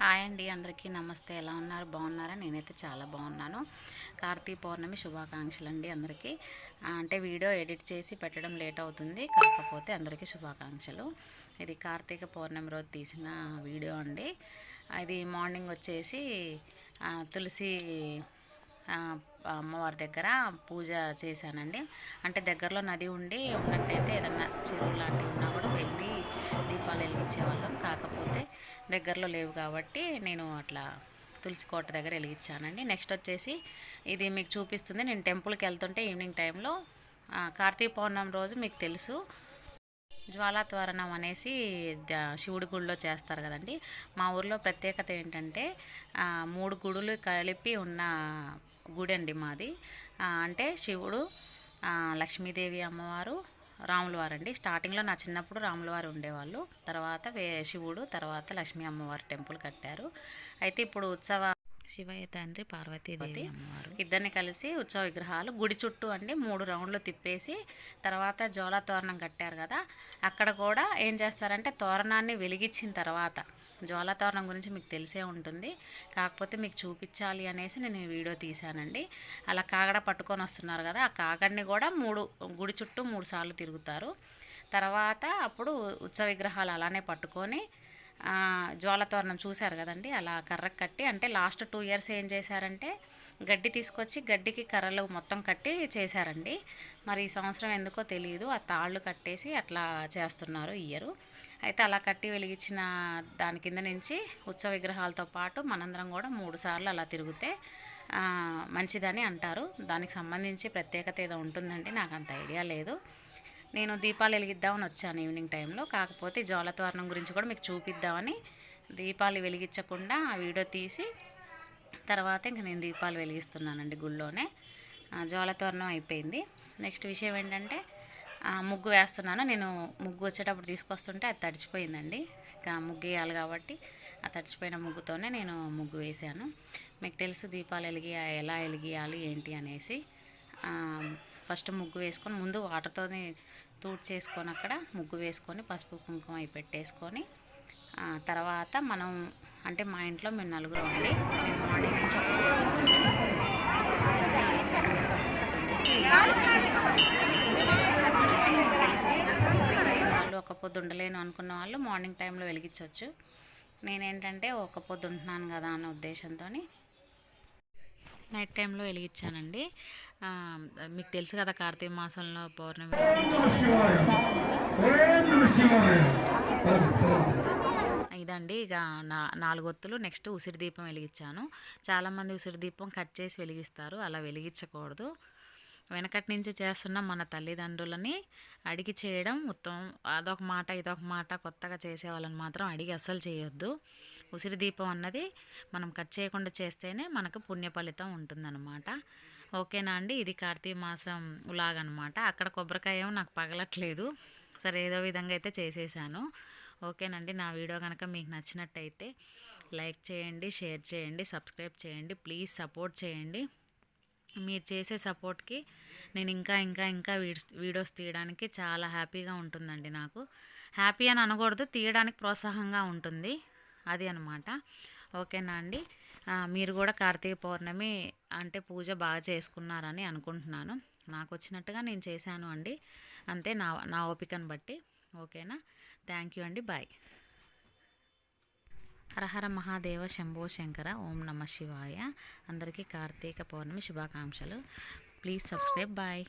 Hi అండి అందరికీ నమస్తే. ఎలా ఉన్నారు? బాగున్నారా? నేనైతే చాలా బాగున్నాను. కార్తీక పౌర్ణమి శుభాకాంక్షలు అండి అందరికీ అంటే వీడియో ఎడిట్ చేసి పెట్టడం లేట్ అవుతుంది. కాకపోతే అందరికీ శుభాకాంక్షలు. ఇది కార్తీక పౌర్ణమి రోజు తీసిన వీడియో అండి. ఇది మార్నింగ్ వచ్చేసి తులసి అమ్మవారి దగ్గర పూజ చేశానండి. అంటే దగ్గరలో నది ఉండి ఉన్నట్టయితే ఏదన్నా చెరువు లాంటివి ఉన్నా కూడా వెళ్ళి దీపాలు వెలిగించేవాళ్ళం కాకపోతే దగ్గరలో లేవు కాబట్టి నేను అట్లా తులసి కోట దగ్గర వెలిగించానండి. నెక్స్ట్ వచ్చేసి ఇది మీకు చూపిస్తుంది. నేను టెంపుల్కి వెళ్తుంటే ఈవినింగ్ టైంలో కార్తీక పౌర్ణమి రోజు మీకు తెలుసు. జ్వాలాత్వరణం అనేసి శివుడి గుడిలో చేస్తారు కదండి. మా ఊర్లో ప్రత్యేకత ఏంటంటే మూడు గుడులు కలిపి ఉన్న గుడి అండి మాది అంటే శివుడు లక్ష్మీదేవి అమ్మవారు రాముల వారు అండి స్టార్టింగ్లో నా చిన్నప్పుడు రాముల వారు ఉండేవాళ్ళు. తర్వాత వే శివుడు తర్వాత లక్ష్మీ అమ్మవారి టెంపుల్ కట్టారు. అయితే ఇప్పుడు ఉత్సవ శివయ్య తండ్రి పార్వతీదేవి అమ్మవారు. ఇద్దరిని కలిసి ఉత్సవ విగ్రహాలు గుడి చుట్టూ అండి మూడు రౌండ్లు తిప్పేసి తర్వాత జోలా తోరణం కట్టారు కదా. అక్కడ కూడా ఏం చేస్తారంటే తోరణాన్ని వెలిగించిన తర్వాత జ్వాలాతోరణం గురించి మీకు తెలిసే ఉంటుంది. కాకపోతే మీకు చూపించాలి అనేసి నేను ఈ వీడియో తీశానండి. అలా కాగడ పట్టుకొని వస్తున్నారు కదా ఆ కాగడిని కూడా మూడు గుడి చుట్టూ మూడు సార్లు తిరుగుతారు. తర్వాత అప్పుడు ఉత్సవ విగ్రహాలు అలానే పట్టుకొని జ్వాలతోరణం చూశారు కదండి అలా కర్ర కట్టి అంటే లాస్ట్ టూ ఇయర్స్ ఏం చేశారంటే గడ్డి తీసుకొచ్చి గడ్డికి కర్రలు మొత్తం కట్టి చేశారండి. మరి ఈ సంవత్సరం ఎందుకో తెలియదు ఆ తాళ్ళు కట్టేసి అట్లా చేస్తున్నారు ఇయరు. అయితే అలా కట్టి వెలిగించిన దాని కింద నుంచి ఉత్సవ విగ్రహాలతో పాటు మనందరం కూడా మూడు సార్లు అలా తిరిగితే మంచిదని అంటారు. దానికి సంబంధించి ప్రత్యేకత ఏదో ఉంటుందండి నాకు అంత ఐడియా లేదు. నేను దీపాలు వెలిగిద్దామని వచ్చాను ఈవినింగ్ టైంలో. కాకపోతే జ్వాలత్వరణం గురించి కూడా మీకు చూపిద్దామని దీపాలు వెలిగించకుండా ఆ వీడియో తీసి తర్వాత ఇంక నేను దీపాలు వెలిగిస్తున్నానండి గుళ్ళోనే. ఆ, జ్వాలతోరణం అయిపోయింది. నెక్స్ట్ విషయం ఏంటంటే ముగ్గు వేస్తున్నాను. నేను ముగ్గు వచ్చేటప్పుడు తీసుకొస్తుంటే అది తడిచిపోయిందండి. ఇంకా ముగ్గు వేయాలి కాబట్టి ఆ తడిచిపోయిన ముగ్గుతోనే నేను ముగ్గు వేసాను మీకు తెలుసు దీపాలు వెలిగి ఎలా వెలిగియాలి ఏంటి అనేసి. ఫస్ట్ ముగ్గు వేసుకొని ముందు వాటర్తోని తూడ్ చేసుకొని అక్కడ ముగ్గు వేసుకొని పసుపు కుంకుమ అవి పెట్టేసుకొని తర్వాత మనం అంటే మా ఇంట్లో మేము నలుగురు అండి. మేము మార్నింగ్ నుంచి పొద్దు ఉండలేను అనుకున్న వాళ్ళు మార్నింగ్ టైంలో వెలిగించవచ్చు. నేనేంటంటే ఒక పొద్దు ఉంటున్నాను కదా అనే ఉద్దేశంతో నైట్ టైంలో వెలిగించానండి. మీకు తెలుసు కదా కార్తీక మాసంలో పౌర్ణమి ఇదండి ఇక నా నాలుగొత్తులు నెక్స్ట్ ఉసిరి దీపం వెలిగించాను. చాలామంది ఉసిరి దీపం కట్ చేసి వెలిగిస్తారు. అలా వెలిగించకూడదు. వెనకటి నుంచి చేస్తున్న మన తల్లిదండ్రులని అడిగి చేయడం ఉత్తమం అదొక మాట ఇదొక మాట కొత్తగా చేసే వాళ్ళని మాత్రం అడిగి అస్సలు చేయొద్దు. ఉసిరి దీపం అన్నది మనం కట్ చేయకుండా చేస్తేనే మనకు పుణ్య ఫలితం ఉంటుందన్నమాట. ఓకేనా అండి? ఇది కార్తీక మాసం ఉలాగనమాట అక్కడ కొబ్బరికాయ ఏమో నాకు పగలట్లేదు. సరే ఏదో విధంగా అయితే చేసేసాను. ఓకేనండి నా వీడియో కనుక మీకు నచ్చినట్టయితే లైక్ చేయండి షేర్ చేయండి సబ్స్క్రైబ్ చేయండి. ప్లీజ్ సపోర్ట్ చేయండి. మీరు చేసే సపోర్ట్కి నేను ఇంకా ఇంకా ఇంకా వీడియోస్ వీడియోస్ తీయడానికి చాలా హ్యాపీగా ఉంటుందండి నాకు. హ్యాపీ అని అనకూడదు తీయడానికి ప్రోత్సాహంగా ఉంటుంది. అది అనమాట ఓకేనా అండి? మీరు కూడా కార్తీక పౌర్ణమి అంటే పూజ బాగా చేసుకున్నారని అనుకుంటున్నాను. నాకు వచ్చినట్టుగా నేను చేశాను అండి. అంతే నా నా ఓపికను బట్టి. ఓకేనా? థ్యాంక్ యూ అండి. బాయ్. హరహర మహాదేవ శంభో శంకర ఓం నమ శివాయ. అందరికీ కార్తీక పౌర్ణమి శుభాకాంక్షలు. Please subscribe bye